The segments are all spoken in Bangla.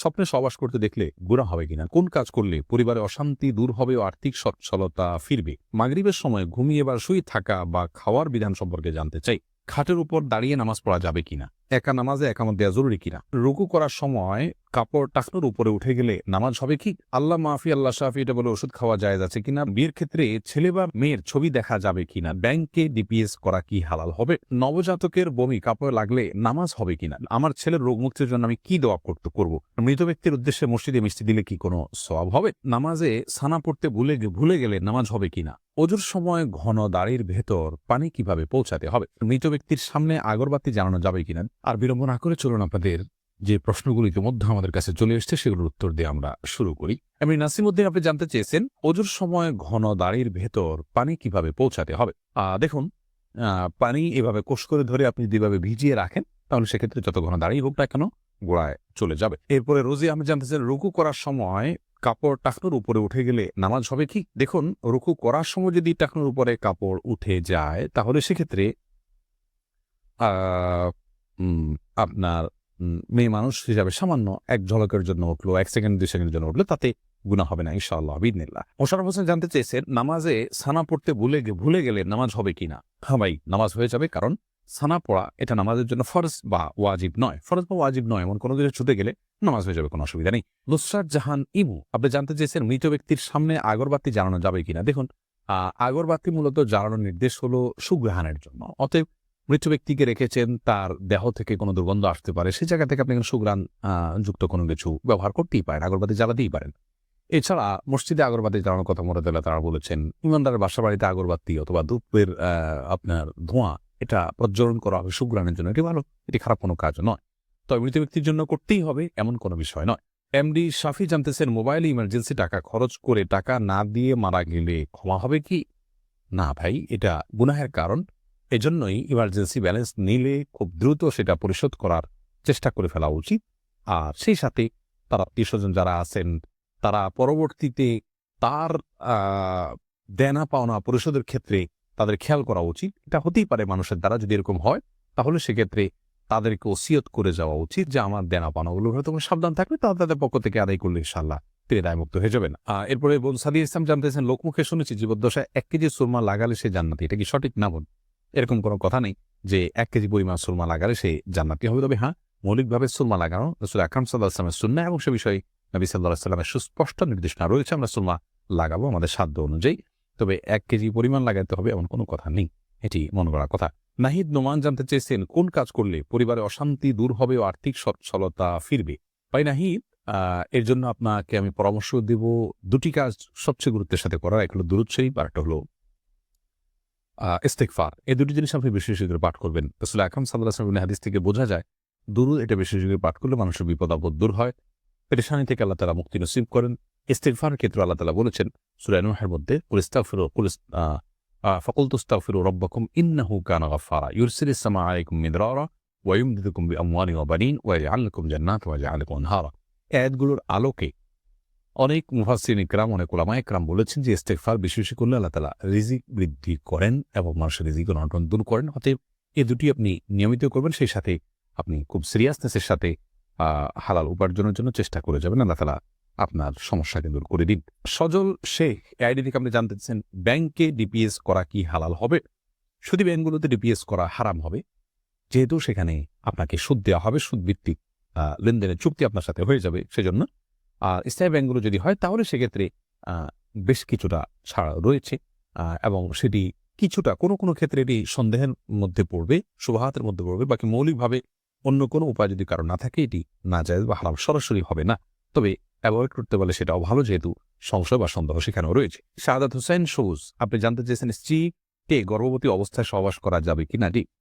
স্বপ্নে সবাস করতে দেখলে গুণা হবে কিনা? কোন কাজ করলে পরিবারে অশান্তি দূর হবে ও আর্থিক সচ্ছলতা ফিরবে? মাগরীবের সময় ঘুমিয়ে বা শুয়ে থাকা বা খাওয়ার বিধান সম্পর্কে জানতে চাই। খাটের উপর দাঁড়িয়ে নামাজ পড়া যাবে কিনা? একা নামাজে একামত দেওয়া জরুরি কিনা? রুকু করার সময় কাপড় টাকনোর উপরে উঠে গেলে নামাজ হবে কি? আল্লাহ মাহফি আল্লাহ শাফি, এটা বলে ওষুধ খাওয়া যায় আছে কিনা? বিয়ের ক্ষেত্রে ছেলে বা মেয়ের ছবি দেখা যাবে কিনা? ব্যাংকে ডিপিএস করা কি হালাল হবে? নবজাতকের বমি, কাপড় লাগলে নামাজ হবে কিনা? আমার ছেলের রোগ মুক্তির জন্য আমি কি দোয়া করতে, করব? মৃত ব্যক্তির উদ্দেশ্যে মসজিদে মিষ্টি দিলে কি কোনো সওয়াব হবে? নামাজে সানা পড়তে ভুলে ভুলে গেলে নামাজ হবে কিনা? অজুর সময় ঘন দাড়ির ভেতর পানি কীভাবে পৌঁছাতে হবে? মৃত ব্যক্তির সামনে আগরবাতি জানানো যাবে কিনা? আর বিলম্ব না করে চলুন আপনাদের যে প্রশ্নগুলো ইতিমধ্যে আমাদের কাছে চলে এসছে সেগুলোর উত্তর দিয়ে আমরা শুরু করি। এমনি নাসিমুদ্দিন আপনি জানতে চেয়েছেন অজুর সময় ঘন দাড়ির ভেতর পানি কীভাবে পৌঁছাতে হবে? দেখুন পানি এভাবে কোষ করে ধরে আপনি যেভাবে ভিজিয়ে রাখেন তাহলে সেক্ষেত্রে যত ঘন দাঁড়িয়ে হোক না কেন গোড়ায় চলে যাবে। এরপরে রোজি আমি জানতে চাই রুকু করার সময় কাপড় টাকনোর উপরে উঠে গেলে নামাজ হবে কি? দেখুন রুকু করার সময় যদি টাকনোর উপরে কাপড় উঠে যায় তাহলে সেক্ষেত্রে আহ, আপনার মেয়ে মানুষ হিসাবে সামান্য এক ঝলকের জন্য উঠল, এক সেকেন্ড, দুই সেকেন্ডের জন্য উঠল, তাতে গুণা হবে না, ইনশাআল্লাহ বিদিনিল্লাহ মোশারফ হোসেন জানতে চেয়েছেন, নামাজে সানা পড়তে ভুলে ভুলে গেলে নামাজ হবে কিনা? হ্যাঁ ভাই, নামাজ হয়ে যাবে কারণ সানা পড়া, এটা নামাজের জন্য ফরজ বা ওয়াজিব নয়। ফরজ বা ওয়াজিব নয়, এমন কোনো কিছু ছুটে গেলে নামাজ হয়ে যাবে, কোনো অসুবিধা নেই। নুসরাত জাহান ইমু আপনি জানতে চেয়েছেন মৃত ব্যক্তির সামনে আগরবাতি জ্বালানো যাবে কিনা? দেখুন আগরবাতি মূলত জ্বালানোর নির্দেশ হলো সুগ্রহানের জন্য, অতএব মৃত ব্যক্তিকে রেখেছেন, তার দেহ থেকে কোনো দুর্গন্ধ আসতে পারে, সে জায়গা থেকে আপনি সুগ্রাণ যুক্ত কোনো কিছু ব্যবহার করতেই পারেন, আগরবাতি জ্বালাতেই পারেন। এছাড়া মসজিদে আগরবাতি জ্বালানোর কথা মোরাদাল্লাহ তারা বলেছেন, ইমানদারের বাসা বাড়িতে আগরবাতি অথবা ধূপের আপনার ধোঁয়া, এটা প্রজ্বলন করা হবে সুগ্রাণের জন্য। এটি ভালো, এটি খারাপ কোনো কাজ নয়। তবে মৃত ব্যক্তির জন্য করতেই হবে এমন কোনো বিষয় নয়। এমডি শাফি জানতেছেন, মোবাইলে ইমার্জেন্সি টাকা খরচ করে টাকা না দিয়ে মারা গেলে ক্ষমা হবে কি? না ভাই, এটা গুনাহের কারণ। এজন্যই ইমার্জেন্সি ব্যালেন্স নিলে খুব দ্রুত সেটা পরিশোধ করার চেষ্টা করে ফেলা উচিত। আর সেই সাথে তারা আত্মীয়স্বজন যারা আছেন, তারা পরবর্তীতে তার দেনা পাওনা পরিশোধের ক্ষেত্রে তাদের খেয়াল করা উচিত। এটা হতেই পারে মানুষের দ্বারা যদি এরকম হয়, তাহলে সেক্ষেত্রে তাদেরকে ওসিয়ত করে যাওয়া উচিত যে আমার দেনা পাওনাগুলো হয়তো সাবধান থাকবে তাহলে তাদের পক্ষ থেকে আদায় করলে ইনশাল্লাহ তিনি দায়মুক্ত হয়ে যাবেন। এরপরে বোন সাদি ইসলাম জানতেছেন লোকমুখে শুনেছি জীবদ্দশায় এক কেজি সুরমা লাগালে সে জান্নাতি। এটা কি সঠিক না বোন এরকম কোনো কথা নেই যে এক কেজি পরিমাণ সুরমা লাগালে সে জান্নাতি হবে। তবে হ্যাঁ মৌলিকভাবে সুরমা লাগানো, রসুল আকরাম সাল্লাহ আসলামের সুন্না এবং সে বিষয়ে নবী সাল্লাহ সাল্লামের সুস্পষ্ট নির্দেশনা রয়েছে, আমরা সুরমা লাগাবো আমাদের সাধ্য অনুযায়ী। তবে এক কেজি পরিমাণ লাগাতে হবে এমন কোনো কথা নেই, এটি মনে করার কথা। নাহিদ নোমান জানতে চেয়েছেন, কোন কাজ করলে পরিবারে অশান্তি দূর হবে ও আর্থিক সচ্ছলতা ফিরবে? ভাই নাহিদ এর জন্য আপনাকে আমি পরামর্শ দেব। দুটি কাজ সবচেয়ে গুরুত্বের সাথে করার একটা হলো দুরুদ শরীফ আর একটা হলো ইস্তেকফার এই দুটি জিনিস আপনি বেশি বেশি পাঠ করবেন। রসুল আকরাম সাল্লাহ হাদিস থেকে বোঝা যায়, দুরুদ এটা বেশি বেশি পাঠ করলে মানুষের বিপদ আপদ দূর হয়। পেরেশানি থেকে আল্লাহ তালা মুক্তি নসিব করেন। ইস্তেকফার ক্ষেত্রে আল্লাহ তালা বলেছেন সুরানুহের মধ্যে কুলিস্তাফিরো কুলিস ফকুল তুস্তাফিরো রব্বাকুম, ইন্নাহু কানা গাফারা ইউরসিল ইসলামা আলাইকুম মিদরারা ওয়ায়ুমদিদুকুম বি আমওয়ালি ওয়া বানিন ওয়া ইয়াআলাকুম জান্নাত ওয়া ইয়াআলাকুম আনহারা। আয়াতগুলোর আলোকে অনেক মুফাসসিরিন ইকরাম অনেক ওলামা ইকরাম বলেছেন যে ইস্তেগফার বেশি বেশি করলে আল্লাহ তাআলা রিজিক বৃদ্ধি করেন এবং মানুষের রিজিক অনটন দূর করেন। অতএব এই দুটি আপনি নিয়মিত করবেন সেই সাথে আপনি খুব সিরিয়াসনেসের সাথে হালাল উপার্জনের জন্য চেষ্টা করে যাবেন। আল্লাহ তাআলা আপনার সমস্যাকে দূর করে দিন। সজল শেখ আইডি থেকে আপনি জানতে চাচ্ছেন ব্যাংকে ডিপিএস করা কি হালাল হবে? শুধু ব্যাংকগুলোতে ডিপিএস করা হারাম হবে? যেহেতু সেখানে আপনাকে সুদ দেওয়া হবে সুদ ভিত্তিক আহ, লেনদেনের চুক্তি আপনার সাথে হয়ে যাবে সেজন্য আর স্থায়ী ব্যাংকগুলো যদি হয় তাহলে সেক্ষেত্রে বেশ কিছুটা ছাড় রয়েছে। এবং সেটি কিছুটা কোনো কোনো ক্ষেত্রে এটি সন্দেহের মধ্যে পড়বে শুভাহাতের মধ্যে পড়বে বাকি মৌলিকভাবে অন্য কোনো উপায় যদি কারও না থাকে এটি না যায় বা হারাম সরাসরি হবে না। তবে অ্যাভয়েড করতে পারলে সেটাও ভালো যেহেতু সংশয় বা সন্দেহ সেখানেও রয়েছে। শাহাদাত হোসেন সবুজ। আপনি জানতে চেয়েছেন স্ত্রীকে গর্ভবতী অবস্থায় সহবাস করা যাবে কিনা? উম,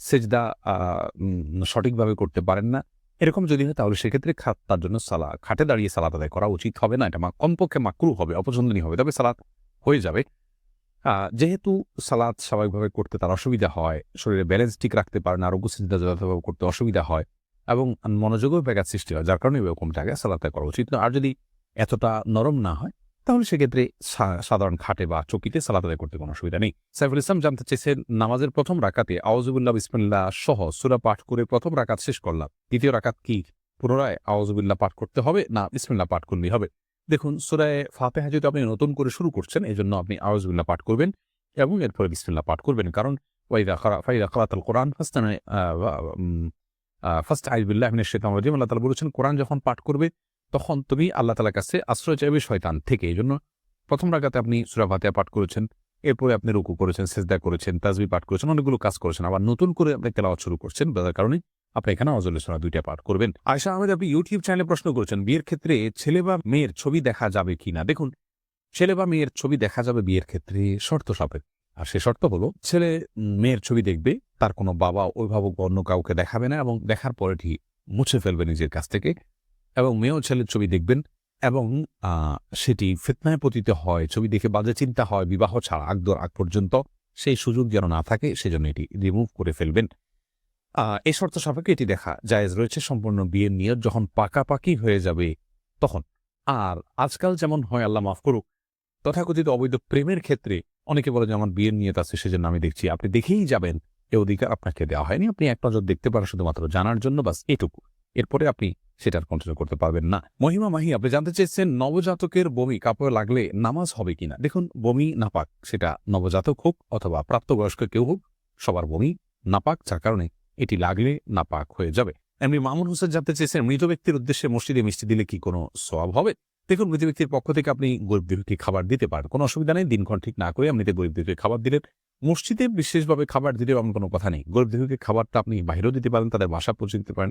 সেজদা সঠিকভাবে করতে পারেন না। এরকম যদি হয় তাহলে সেক্ষেত্রে তার জন্য সালা, খাটে দাঁড়িয়ে সালাত আদায় করা উচিত হবে না। এটা কমপক্ষে মাকরু হবে, অপছন্দনীয় হবে, তবে সালাত হয়ে যাবে। যেহেতু সালাদ স্বাভাবিকভাবে করতে তার অসুবিধা হয়, শরীরে ব্যালেন্স ঠিক রাখতে পারে না আরোগ্য চিন্তা যথাযথভাবে করতে অসুবিধা হয় এবং মনোযোগও ব্যাঘাত সৃষ্টি হয়, যার কারণে এরকম জায়গায় সালাদ করা উচিত আর যদি এতটা নরম না হয় তাহলে সেক্ষেত্রে সাধারণ খাটে বা চকিতে আদায় করতে কোনো অসুবিধা নেই। সাইফুল ইসলাম জানতে চেয়েছেন, নামাজের প্রথম রাকাতে আওয়াজুবুল্লাহ বিসমিল্লাহ সহ সুরা পাঠ করে প্রথম রাকাত শেষ করলাম। দ্বিতীয় রাকাত কি? পুনরায় আওয়াজুবিল্লাহ পাঠ করতে হবে না বিসমিল্লাহ পাঠ করলেই হবে? দেখুন, সুরায় ফাতেহা যদি আপনি নতুন করে শুরু করছেন এই জন্য আপনি আওয়াজুবিল্লাহ পাঠ করবেন এবং এরপরে বিসমিল্লাহ পাঠ করবেন। কারণ কোরআন ফার্স্ট মিনের শেতাম রাজিম, আল্লাহ তালা বলেছেন, কোরআন যখন পাঠ করবে তখন তুমি আল্লাহ তালার কাছে আশ্রয় চাইবে শয়তান থেকে। এই জন্য প্রথম রাগাতে আপনি সুরা ফাতেহা পাঠ করেছেন, এরপরে আপনি রুকু করেছেন, সেজদা করেছেন, তাজবি পাঠ করেছেন, অনেকগুলো কাজ করেছেন। আবার নতুন করে আপনি তেলাওয়াত শুরু করছেন, যার কারণে আপনি এখানে আজল সোনা দুইটা পাঠ করবেন। আয়সা আহমেদ, আপনি ইউটিউব চ্যানেলে প্রশ্ন করেছেন, বিয়ের ক্ষেত্রে ছেলে বা মেয়ের ছবি দেখা যাবে কিনা? দেখুন, ছেলে বা মেয়ের ছবি দেখা যাবে বিয়ের ক্ষেত্রে শর্ত সাপেক্ষ। আর সে শর্ত হলো, ছেলে মেয়ের ছবি দেখবে, তার কোনো বাবা, অভিভাবক, অন্য কাউকে দেখাবে না এবং দেখার পরে ঠিক মুছে ফেলবে নিজের কাছ থেকে। এবং মেয়েও ছেলের ছবি দেখবেন এবং সেটি ফিতনায় পতিত হয়, ছবি দেখে বাজে চিন্তা হয়, বিবাহ ছাড়া আগদর আগ পর্যন্ত সেই সুযোগ যেন না থাকে, সেজন্য এটি রিমুভ করে ফেলবেন। এই শর্ত সাপেক্ষে এটি দেখা জায়েজ রয়েছে সম্পূর্ণ বিয়ের নিয়ত যখন পাকাপাকি হয়ে যাবে তখন। আর আজকাল যেমন হয়, আল্লাহ মাফ করুক, তথাকথিত অবৈধ প্রেমের ক্ষেত্রে অনেকে বলে যে আমার বিয়ের নিয়ত আছে, সেজন্য আমি দেখছি আপনি দেখেই যাবেন, এ অধিকার আপনাকে দেওয়া হয়নি। আপনি এক নজর দেখতে পারেন, শুধুমাত্র জানার জন্য, বাস এটুকু। এরপরে আপনি সেটার কন্টিনিউ করতে পারবেন না। মহিমা মাহি, আপনি জানতে চেয়েছেন নবজাতকের বমি কাপড়ে লাগলে নামাজ হবে কিনা? দেখুন, বমি নাপাক, সেটা নবজাতক হোক অথবা প্রাপ্তবয়স্ক কেউ হোক, সবার বমি নাপাক, যার কারণে এটি লাগলে নাপাক হয়ে যাবে। এমনি মামুন হোসেন জানতে চেয়েছেন, মৃত ব্যক্তির উদ্দেশ্যে মসজিদে মিষ্টি দিলে কি কোনো সওয়াব হবে? দেখুন, মৃত ব্যক্তির পক্ষ থেকে আপনি গরিব দুঃখী খাবার দিতে পারেন। কোনো অসুবিধা নেই, দিনক্ষণ ঠিক না করে এমনিতে গরিব দুঃখী খাবার দিলেন। মসজিদে বিশেষভাবে খাবার দিলেও এমন কোনো কথা নেই। গরিব দুঃখীকে খাবারটা আপনি বাইরেও দিতে পারেন, তাদের বাসা পৌঁছে দিতে পারেন।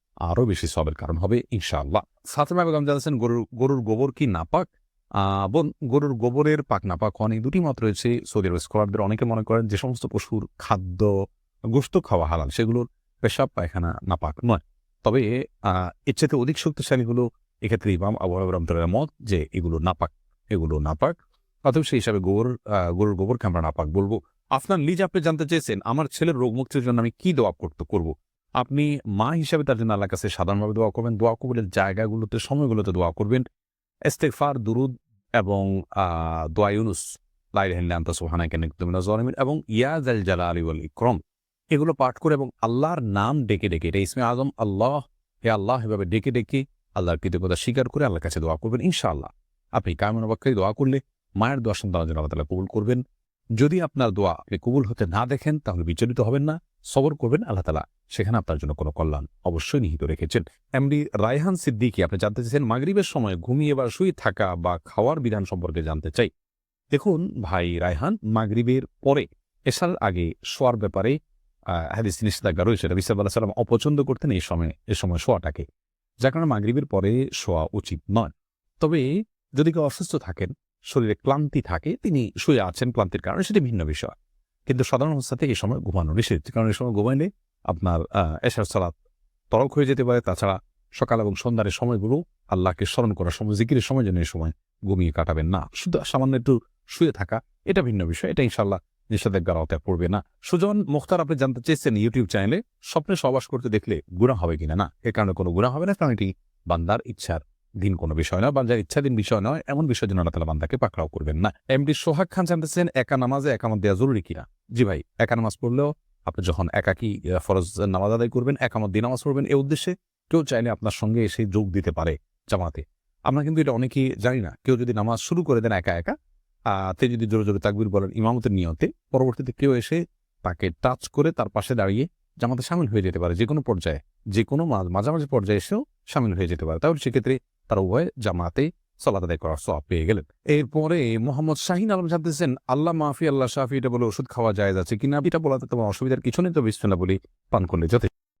আরও বেশি সবের কারণ হবে ইনশাআল্লাহ। ফাতেমা বেগম জানাচ্ছেন, গরুর গরুর গোবর কি নাপাক? বোন, গরুর গোবরের পাক নাপাক অনেক দুটি মত রয়েছে সৌদি আরব স্কলারদের অনেকে মনে করেন যে সমস্ত পশুর খাদ্য, গোস্ত খাওয়া হালাল, সেগুলোর পেশাব, পায়খানা নাপাক নয়। তবে এর চাইতে অধিক শক্তিশালী হলো এক্ষেত্রে ইমাম আবু রহমতুল্লাহ মত যে এগুলো নাপাক এগুলো নাপাক। অথবা সেই হিসাবে গোবর গরুর গোবরকে আমরা নাপাক বলব। আপনার নিজ আপনি জানতে চেয়েছেন, আমার ছেলের রোগ মুক্তির জন্য আমি কি দোয়া করতে, করব? আপনি মা হিসাবে তার জন্য আল্লাহর কাছে সাধারণভাবে দোয়া করবেন। দোয়া কবুলের জায়গাগুলোতে, সময়গুলোতে দোয়া করবেন। ইস্তেগফার, দুরুদ এবং দোয়া এবং ইয়াজ আল জালা আলী ওয়াল ইকরম। এগুলো পাঠ করে এবং আল্লাহর নাম ডেকে ডেকে, এটা ইসমে আজম, আল্লাহ, হে আল্লাহ এভাবে ডেকে ডেকে আল্লাহর কৃতজ্ঞতা স্বীকার করে আল্লাহর কাছে দোয়া করবেন ইনশাআল্লাহ। আপনি কায়মন অবাক্ষায় দোয়া করলে মায়ের দোয়া সন্তানের জন্য আল্লাহ তালা কবুল করবেন। যদি আপনার দোয়া আপনি কবুল হতে না দেখেন তাহলে বিচলিত হবেন না। সবর করবেন আল্লাহ তালা। সেখানে আপনার জন্য কোনো কল্যাণ অবশ্যই নিহিত রেখেছেন। এমডি রায়হান সিদ্দিকি আপনি জানতে চাইছেন মাগরিবের সময় ঘুমিয়ে বা শুয়ে থাকা বা খাওয়ার বিধান সম্পর্কে জানতে চাই। দেখুন ভাই রায়হান মাগরিবের পরে এসার আগে শোয়ার ব্যাপারে আহ, হাদিস নিষেধাজ্ঞা রয়েছে। নবী সাল্লাহ সাল্লাম অপছন্দ করতেন এই সময় এ সময় শোয়াটাকে। যার কারণে মাগরিবের পরে শোয়া উচিত নয়। তবে যদি কেউ অসুস্থ থাকেন শরীরে ক্লান্তি থাকে, তিনি শুয়ে আছেন ক্লান্তির কারণে, সেটি ভিন্ন বিষয়। কিন্তু সাধারণ অবস্থাতে এই সময় ঘুমানো নিষেধ কারণ এই সময় ঘুমাইলে আপনার এশার সালাত তরক হয়ে যেতে পারে। তাছাড়া সকাল এবং সন্ধ্যার সময়গুলো আল্লাহকে স্মরণ করার সময়, জিকিরের সময় যেন এই সময় ঘুমিয়ে কাটাবেন না। শুধু সামান্য একটু শুয়ে থাকা, এটা ভিন্ন বিষয়। এটা ইনশাল্লাহ নিষেধাজ্ঞার আওতায় পড়বে না। সুজন মুখতার, আপনি জানতে চেয়েছেন ইউটিউব চ্যানেলে, স্বপ্নে সবাস করতে দেখলে গুণা হবে কিনা? না, এ কারণে কোনো গুণা হবে না, কারণ এটি বান্দার ইচ্ছার দিন কোনো বিষয় নয় বান্দার ইচ্ছাধীন বিষয় নয়, এমন বিষয় যেন আল্লাহ তালা বান্দাকে পাকড়াও করবেন না। এমডি সোহাগ খান জানতেছেন, একা নামাজে একামত দেওয়া জরুরি কিনা জি ভাই, একা নামাজ পড়লেও আপনি যখন একাকি ফরজ নামাজ আদায় করবেন, একামত দিয়ে নামাজ পড়বেন এই উদ্দেশ্যে কেউ চাইলে আপনার সঙ্গে এসে যোগ দিতে পারে জামাতে। আমরা কিন্তু এটা অনেকেই জানি না। কেউ যদি নামাজ শুরু করে দেন একা একা তে যদি জোরে জোরে তাকবির বলেন ইমামতের নিয়তে, পরবর্তীতে কেউ এসে তাকে টাচ করে তার পাশে দাঁড়িয়ে জামাতে সামিল হয়ে যেতে পারে। যে কোনো পর্যায়ে যে কোনো মাঝামাঝি পর্যায়ে এসেও সামিল হয়ে যেতে পারে। তাহলে সেক্ষেত্রে তারা উভয় জামাতে সলাত আদায় করার সব পেয়ে গেলেন। এরপরে মোহাম্মদ শাহিন আলম জানতেছেন, আল্লাহ মাফি, আল্লাহ শাহি এটা বলে ওষুধ খাওয়া যায় আছে কিনা? এটা বলাতে তোমার অসুবিধার কিছু নেই তো বিশ্বনা বলি পান করলে যথেষ্ট।